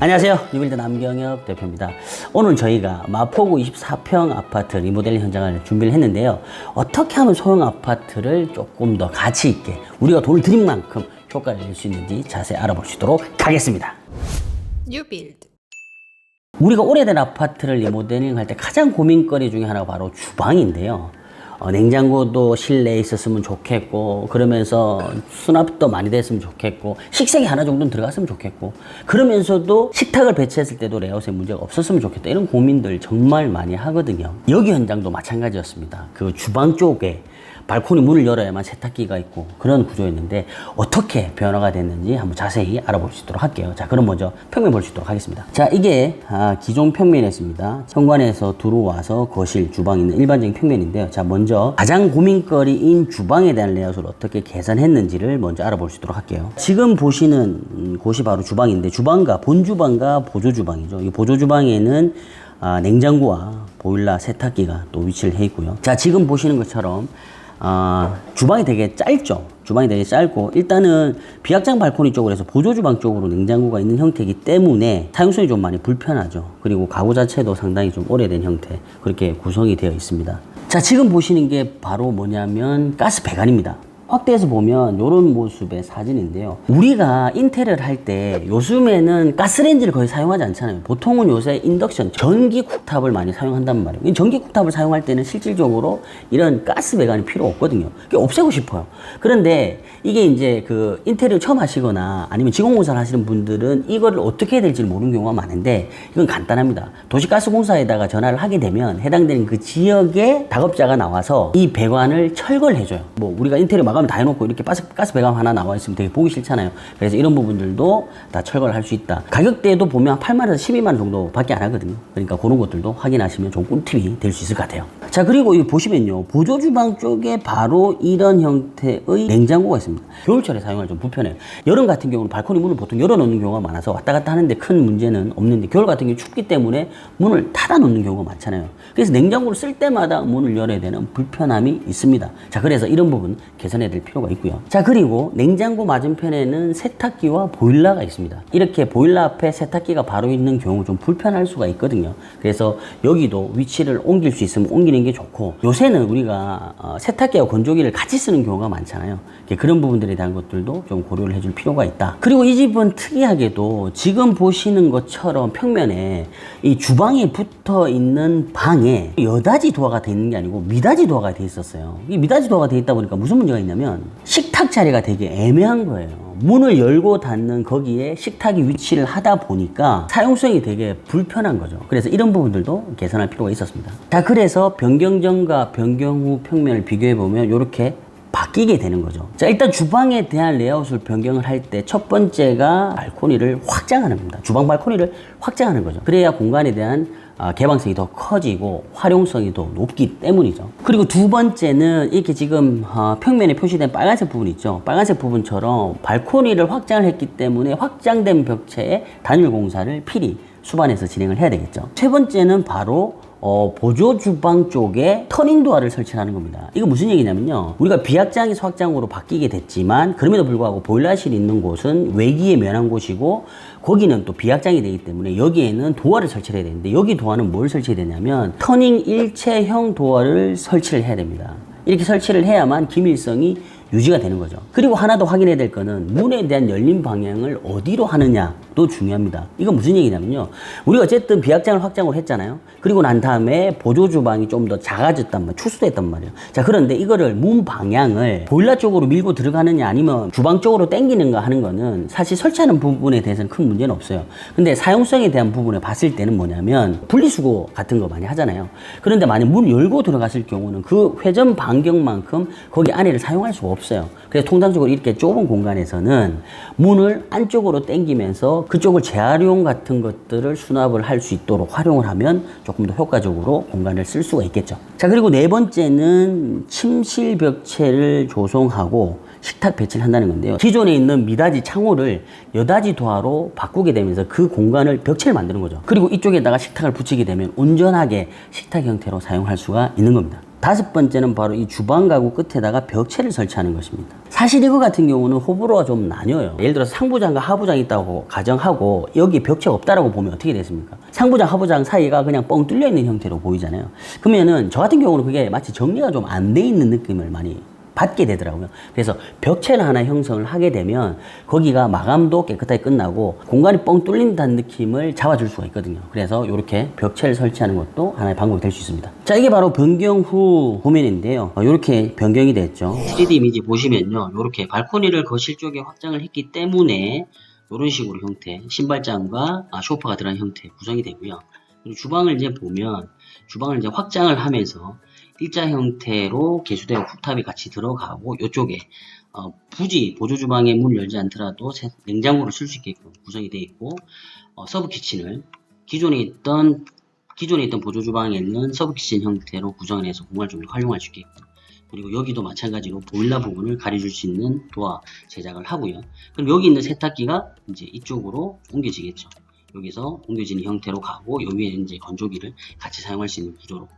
안녕하세요. 뉴빌드 남경엽 대표입니다. 오늘 저희가 마포구 24평 아파트 리모델링 현장을 준비를 했는데요. 어떻게 하면 소형 아파트를 조금 더 가치 있게 우리가 돈을 들인 만큼 효과를 낼 수 있는지 자세히 알아보시도록 하겠습니다. New build. 우리가 오래된 아파트를 리모델링 할 때 가장 고민거리 중에 하나가 바로 주방인데요. 어, 냉장고도 실내에 있었으면 좋겠고, 그러면서 수납도 많이 됐으면 좋겠고, 식생이 하나 정도는 들어갔으면 좋겠고, 그러면서도 식탁을 배치했을 때도 레이아웃에 문제가 없었으면 좋겠다. 이런 고민들 정말 많이 하거든요. 여기 현장도 마찬가지였습니다. 그 주방 쪽에 발코니 문을 열어야만 세탁기가 있고 그런 구조였는데 어떻게 변화가 됐는지 한번 자세히 알아볼 수 있도록 할게요. 자, 그럼 먼저 평면 볼 수 있도록 하겠습니다. 자, 이게 아, 기존 평면이었습니다. 현관에서 들어와서 거실, 주방 있는 일반적인 평면인데요. 자, 먼저 가장 고민거리인 주방에 대한 레이아웃을 어떻게 개선했는지를 먼저 알아볼 수 있도록 할게요. 지금 보시는 음, 곳이 바로 주방인데 주방과 본 주방과 보조 주방이죠. 이 보조 주방에는 아, 냉장고와 보일러, 세탁기가 또 위치를 해 있고요. 자, 지금 보시는 것처럼 아, 주방이 되게 짧죠. 주방이 되게 짧고 일단은 비확장 발코니 쪽으로 해서 보조 주방 쪽으로 냉장고가 있는 형태이기 때문에 사용성이 좀 많이 불편하죠. 그리고 가구 자체도 상당히 좀 오래된 형태 그렇게 구성이 되어 있습니다. 자, 지금 보시는 게 바로 뭐냐면 가스 배관입니다. 확대해서 보면 이런 모습의 사진인데요. 우리가 인테리어를 할 때 요즘에는 가스레인지를 거의 사용하지 않잖아요. 보통은 요새 인덕션, 전기 쿡탑을 많이 사용한단 말이에요. 이 전기 쿡탑을 사용할 때는 실질적으로 이런 가스 배관이 필요 없거든요. 그게 없애고 싶어요. 그런데 이게 이제 그 인테리어 처음 하시거나 아니면 지공공사를 하시는 분들은 이거를 어떻게 해야 될지 모르는 경우가 많은데 이건 간단합니다. 도시가스공사에다가 전화를 하게 되면 해당되는 그 지역의 작업자가 나와서 이 배관을 철거를 해줘요. 뭐 우리가 인테리어 마감 다 해놓고 이렇게 가스, 가스 배관 하나 나와 있으면 되게 보기 싫잖아요. 그래서 이런 부분들도 다 철거를 할 수 있다. 가격대도 보면 8만원에서 12만 원 정도 밖에 안 하거든요. 그러니까 그런 것들도 확인하시면 좀 꿀팁이 될 수 있을 것 같아요. 자, 그리고 이 보시면요. 보조 주방 쪽에 바로 이런 형태의 냉장고가 있습니다. 겨울철에 사용하기 좀 불편해요. 여름 같은 경우는 발코니 문을 보통 열어놓는 경우가 많아서 왔다 갔다 하는데 큰 문제는 없는데 겨울 같은 경우 춥기 때문에 문을 닫아 놓는 경우가 많잖아요. 그래서 냉장고를 쓸 때마다 문을 열어야 되는 불편함이 있습니다. 자, 그래서 이런 부분 개선해 야 될 필요가 있고요. 자, 그리고 냉장고 맞은편에는 세탁기와 보일러가 있습니다. 이렇게 보일러 앞에 세탁기가 바로 있는 경우 좀 불편할 수가 있거든요. 그래서 여기도 위치를 옮길 수 있으면 옮기는 게 좋고 요새는 우리가 어, 세탁기와 건조기를 같이 쓰는 경우가 많잖아요. 그런 부분들에 대한 것들도 좀 고려를 해줄 필요가 있다. 그리고 이 집은 특이하게도 지금 보시는 것처럼 평면에 이 주방에 붙어 있는 방에 여다지 도어가 돼 있는 게 아니고 미다지 도어가 돼 있었어요. 이 미다지 도어가 돼 있다 보니까 무슨 문제가 있냐면 식탁 자리가 되게 애매한 거예요. 문을 열고 닫는 거기에 식탁이 위치를 하다 보니까 사용성이 되게 불편한 거죠. 그래서 이런 부분들도 개선할 필요가 있었습니다. 자, 그래서 변경 전과 변경 후 평면을 비교해 보면 이렇게 바뀌게 되는 거죠. 자, 일단 주방에 대한 레이아웃을 변경을 할 때 첫 번째가 발코니를 확장하는 겁니다. 주방 발코니를 확장하는 거죠. 그래야 공간에 대한 아, 개방성이 더 커지고 활용성이 더 높기 때문이죠. 그리고 두 번째는 이렇게 지금 어, 평면에 표시된 빨간색 부분 있죠. 빨간색 부분처럼 발코니를 확장을 했기 때문에 확장된 벽체에 단일 공사를 필히 수반해서 진행을 해야 되겠죠. 세 번째는 바로 어, 보조 주방 쪽에 터닝 도어를 설치하는 겁니다. 이거 무슨 얘기냐면요. 우리가 비확장에서 확장으로 바뀌게 됐지만 그럼에도 불구하고 보일러실이 있는 곳은 외기에 면한 곳이고 거기는 또 비확장이 되기 때문에 여기에는 도어를 설치해야 되는데 여기 도어는 뭘 설치해야 되냐면 터닝 일체형 도어를 설치를 해야 됩니다. 이렇게 설치를 해야만 기밀성이 유지가 되는 거죠. 그리고 하나 더 확인해야 될 거는 문에 대한 열림 방향을 어디로 하느냐도 중요합니다. 이건 무슨 얘기냐면요. 우리가 어쨌든 비확장을 확장을 했잖아요. 그리고 난 다음에 보조 주방이 좀 더 작아졌단 말이에요. 축소됐단 말이에요. 자, 그런데 이거를 문 방향을 보일러 쪽으로 밀고 들어가느냐 아니면 주방 쪽으로 당기는가 하는 거는 사실 설치하는 부분에 대해서는 큰 문제는 없어요. 근데 사용성에 대한 부분에 봤을 때는 뭐냐면 분리수거 같은 거 많이 하잖아요. 그런데 만약 문 열고 들어갔을 경우는 그 회전 반경만큼 거기 안에를 사용할 수가 없어요. 그래서 통상적으로 이렇게 좁은 공간에서는 문을 안쪽으로 당기면서 그쪽을 재활용 같은 것들을 수납을 할 수 있도록 활용을 하면 조금 더 효과적으로 공간을 쓸 수가 있겠죠. 자, 그리고 네 번째는 침실 벽체를 조성하고 식탁 배치를 한다는 건데요. 기존에 있는 미닫이 창호를 여닫이 도화로 바꾸게 되면서 그 공간을 벽체를 만드는 거죠. 그리고 이쪽에다가 식탁을 붙이게 되면 온전하게 식탁 형태로 사용할 수가 있는 겁니다. 다섯 번째는 바로 이 주방 가구 끝에다가 벽체를 설치하는 것입니다. 사실 이거 같은 경우는 호불호가 좀 나뉘어요. 예를 들어서 상부장과 하부장이 있다고 가정하고 여기 벽체가 없다라고 보면 어떻게 됐습니까? 상부장, 하부장 사이가 그냥 뻥 뚫려 있는 형태로 보이잖아요. 그러면은 저 같은 경우는 그게 마치 정리가 좀 안 돼 있는 느낌을 많이 받게 되더라고요. 그래서 벽체를 하나 형성을 하게 되면 거기가 마감도 깨끗하게 끝나고 공간이 뻥 뚫린다는 느낌을 잡아줄 수가 있거든요. 그래서 이렇게 벽체를 설치하는 것도 하나의 방법이 될 수 있습니다. 자, 이게 바로 변경 후 화면인데요. 이렇게 변경이 됐죠. 3D 이미지 보시면요. 이렇게 발코니를 거실 쪽에 확장을 했기 때문에 이런 식으로 형태, 신발장과 아, 소파가 들어간 형태 구성이 되고요. 그리고 주방을 이제 보면 주방을 이제 확장을 하면서 일자 형태로 개수대와 쿡탑이 같이 들어가고 이쪽에 어, 굳이 보조 주방에 문 열지 않더라도 세- 냉장고를 쓸 수 있게끔 구성이 되어 있고 어, 서브 키친을 기존에 있던 기존에 있던 보조 주방에 있는 서브 키친 형태로 구성을 해서 공간을 좀더 활용할 수 있게끔 그리고 여기도 마찬가지로 보일러 부분을 가려줄 수 있는 도화 제작을 하고요. 그럼 여기 있는 세탁기가 이제 이쪽으로 옮겨지겠죠. 여기서 옮겨지는 형태로 가고 여기에 이제 건조기를 같이 사용할 수 있는 구조로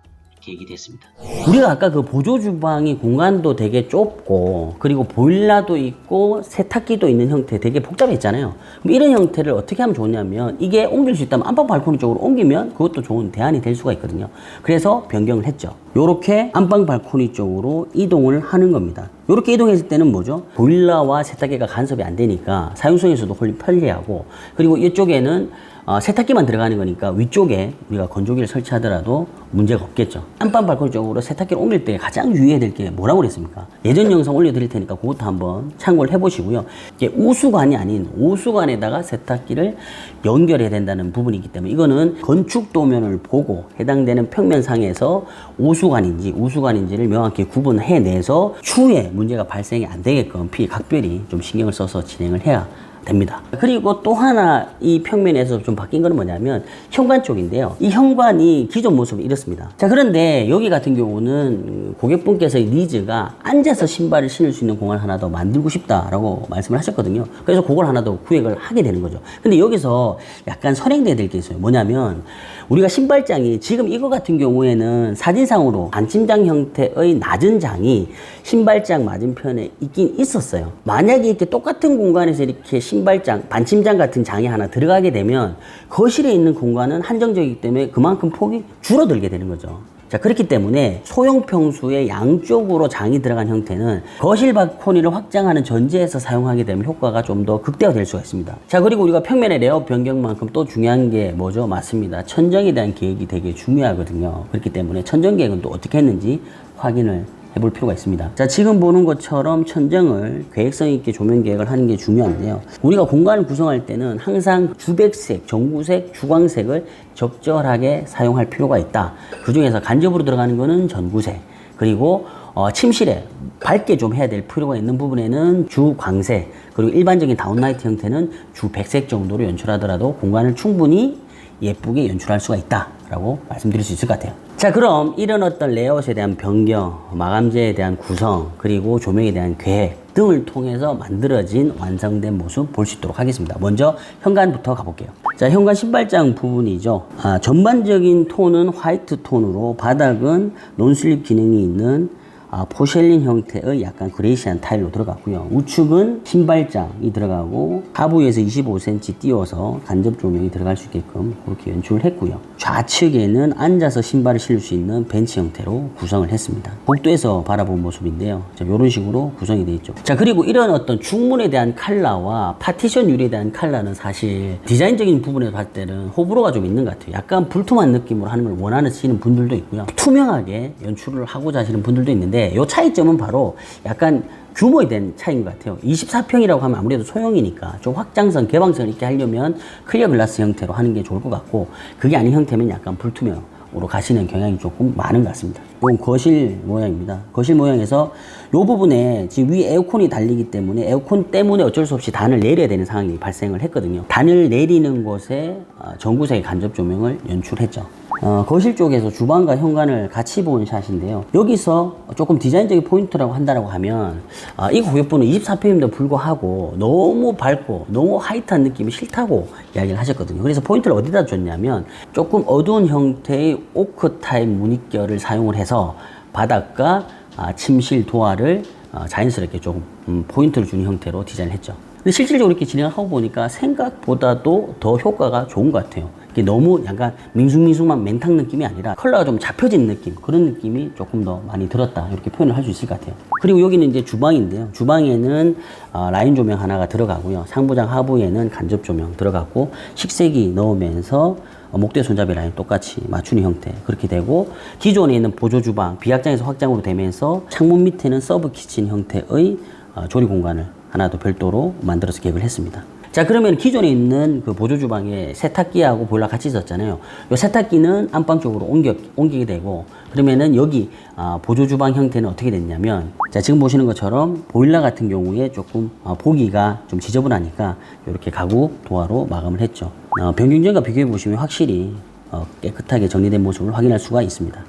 계획이 됐습니다. 우리가 아까 그 보조 주방이 공간도 되게 좁고 그리고 보일러도 있고 세탁기도 있는 형태 되게 복잡했잖아요. 그럼 이런 형태를 어떻게 하면 좋냐면 이게 옮길 수 있다면 안방 발코니 쪽으로 옮기면 그것도 좋은 대안이 될 수가 있거든요. 그래서 변경을 했죠. 요렇게 안방 발코니 쪽으로 이동을 하는 겁니다. 이렇게 이동했을 때는 뭐죠? 보일러와 세탁기가 간섭이 안 되니까 사용성에서도 훨씬 편리하고 그리고 이쪽에는 어, 세탁기만 들어가는 거니까 위쪽에 우리가 건조기를 설치하더라도 문제가 없겠죠. 안방 발코니 쪽으로 세탁기를 옮길 때 가장 유의해야 될 게 뭐라고 그랬습니까? 예전 영상 올려드릴 테니까 그것도 한번 참고를 해보시고요. 이게 우수관이 아닌 오수관에다가 세탁기를 연결해야 된다는 부분이기 때문에 이거는 건축 도면을 보고 해당되는 평면상에서 오수관인지 우수관인지를 명확히 구분해내서 추후에 문제가 발생이 안 되게끔 피 각별히 좀 신경을 써서 진행을 해야 됩니다. 그리고 또 하나 이 평면에서 좀 바뀐 거는 뭐냐면 현관 쪽인데요. 이 현관이 기존 모습이 이렇습니다. 자, 그런데 여기 같은 경우는 고객분께서의 니즈가 앉아서 신발을 신을 수 있는 공간을 하나 더 만들고 싶다라고 말씀을 하셨거든요. 그래서 그걸 하나 더 구획을 하게 되는 거죠. 근데 여기서 약간 선행돼야 될 게 있어요. 뭐냐면 우리가 신발장이 지금 이거 같은 경우에는 사진상으로 반침장 형태의 낮은 장이 신발장 맞은편에 있긴 있었어요. 만약에 이렇게 똑같은 공간에서 이렇게 신발장, 반침장 같은 장이 하나 들어가게 되면 거실에 있는 공간은 한정적이기 때문에 그만큼 폭이 줄어들게 되는 거죠. 자, 그렇기 때문에 소형 평수의 양쪽으로 장이 들어간 형태는 거실 발코니를 확장하는 전제에서 사용하게 되면 효과가 좀 더 극대화될 수가 있습니다. 자, 그리고 우리가 평면의 레이아웃 변경만큼 또 중요한 게 뭐죠? 맞습니다. 천정에 대한 계획이 되게 중요하거든요. 그렇기 때문에 천정 계획은 또 어떻게 했는지 확인을 해볼 필요가 있습니다. 자, 지금 보는 것처럼 천정을 계획성 있게 조명 계획을 하는 게 중요한데요. 우리가 공간을 구성할 때는 항상 주백색, 전구색, 주광색을 적절하게 사용할 필요가 있다. 그 중에서 간접으로 들어가는 거는 전구색. 그리고 어, 침실에 밝게 좀 해야 될 필요가 있는 부분에는 주광색. 그리고 일반적인 다운라이트 형태는 주백색 정도로 연출하더라도 공간을 충분히 예쁘게 연출할 수가 있다라고 말씀드릴 수 있을 것 같아요. 자, 그럼 이런 어떤 레이아웃에 대한 변경, 마감재에 대한 구성, 그리고 조명에 대한 계획 등을 통해서 만들어진 완성된 모습 볼 수 있도록 하겠습니다. 먼저 현관부터 가볼게요. 자, 현관 신발장 부분이죠. 아, 전반적인 톤은 화이트 톤으로 바닥은 논슬립 기능이 있는 아, 포셸린 형태의 약간 그레이시한 타일로 들어갔고요. 우측은 신발장이 들어가고 하부에서 25cm 띄워서 간접 조명이 들어갈 수 있게끔 그렇게 연출을 했고요. 좌측에는 앉아서 신발을 실을 수 있는 벤치 형태로 구성을 했습니다. 복도에서 바라본 모습인데요. 자, 이런 식으로 구성이 되어 있죠. 자, 그리고 이런 어떤 중문에 대한 컬러와 파티션 유리에 대한 컬러는 사실 디자인적인 부분에서 봤을 때는 호불호가 좀 있는 것 같아요. 약간 불투만 느낌으로 하는 걸 원하시는 분들도 있고요. 투명하게 연출을 하고자 하시는 분들도 있는데 이 차이점은 바로 약간 규모에 대한 차이인 것 같아요. 24평이라고 하면 아무래도 소형이니까 좀 확장성, 개방성을 있게 하려면 클리어 글라스 형태로 하는 게 좋을 것 같고 그게 아닌 형태면 약간 불투명 으로 가시는 경향이 조금 많은 것 같습니다. 이건 거실 모양입니다. 거실 모양에서 이 부분에 지금 위 에어컨이 달리기 때문에 에어컨 때문에 어쩔 수 없이 단을 내려야 되는 상황이 발생을 했거든요. 단을 내리는 곳에 어, 전구색의 간접 조명을 연출했죠. 어, 거실 쪽에서 주방과 현관을 같이 본 샷인데요. 여기서 조금 디자인적인 포인트라고 한다라고 하면 아, 이 고객분은 24평임에도 불구하고 너무 밝고 너무 하이트한 느낌이 싫다고 이야기를 하셨거든요. 그래서 포인트를 어디다 줬냐면 조금 어두운 형태의 오크 타입 무늬결을 사용을 해서 바닥과 아, 침실 도화를 어, 자연스럽게 조금 음, 포인트를 주는 형태로 디자인을 했죠. 실질적으로 이렇게 진행하고 보니까 생각보다도 더 효과가 좋은 것 같아요. 너무 약간 밍숭밍숭한 맹탕 느낌이 아니라 컬러가 좀 잡혀진 느낌 그런 느낌이 조금 더 많이 들었다 이렇게 표현을 할 수 있을 것 같아요. 그리고 여기는 이제 주방인데요. 주방에는 어, 라인 조명 하나가 들어가고요. 상부장 하부에는 간접 조명 들어갔고 식세기 넣으면서 어, 목대 손잡이 라인 똑같이 맞추는 형태 그렇게 되고 기존에 있는 보조 주방 비확장에서 확장으로 되면서 창문 밑에는 서브 키친 형태의 어, 조리 공간을 하나 더 별도로 만들어서 계획을 했습니다. 자 그러면 기존에 있는 그 보조 주방에 세탁기하고 보일러 같이 있었잖아요. 이 세탁기는 안방 쪽으로 옮겨 옮기게 되고 그러면은 여기 아, 보조 주방 형태는 어떻게 됐냐면 자 지금 보시는 것처럼 보일러 같은 경우에 조금 아, 보기가 좀 지저분하니까 이렇게 가구 도화로 마감을 했죠. 어, 변경전과 비교해 보시면 확실히 어, 깨끗하게 정리된 모습을 확인할 수가 있습니다.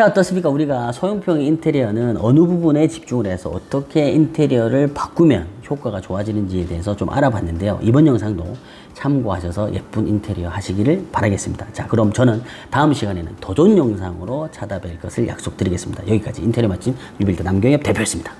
자 어떻습니까? 우리가 소형평의 인테리어는 어느 부분에 집중을 해서 어떻게 인테리어를 바꾸면 효과가 좋아지는지에 대해서 좀 알아봤는데요. 이번 영상도 참고하셔서 예쁜 인테리어 하시기를 바라겠습니다. 자 그럼 저는 다음 시간에는 더 좋은 영상으로 찾아뵐 것을 약속드리겠습니다. 여기까지 인테리어 맛집 유빌드 남경엽 대표였습니다.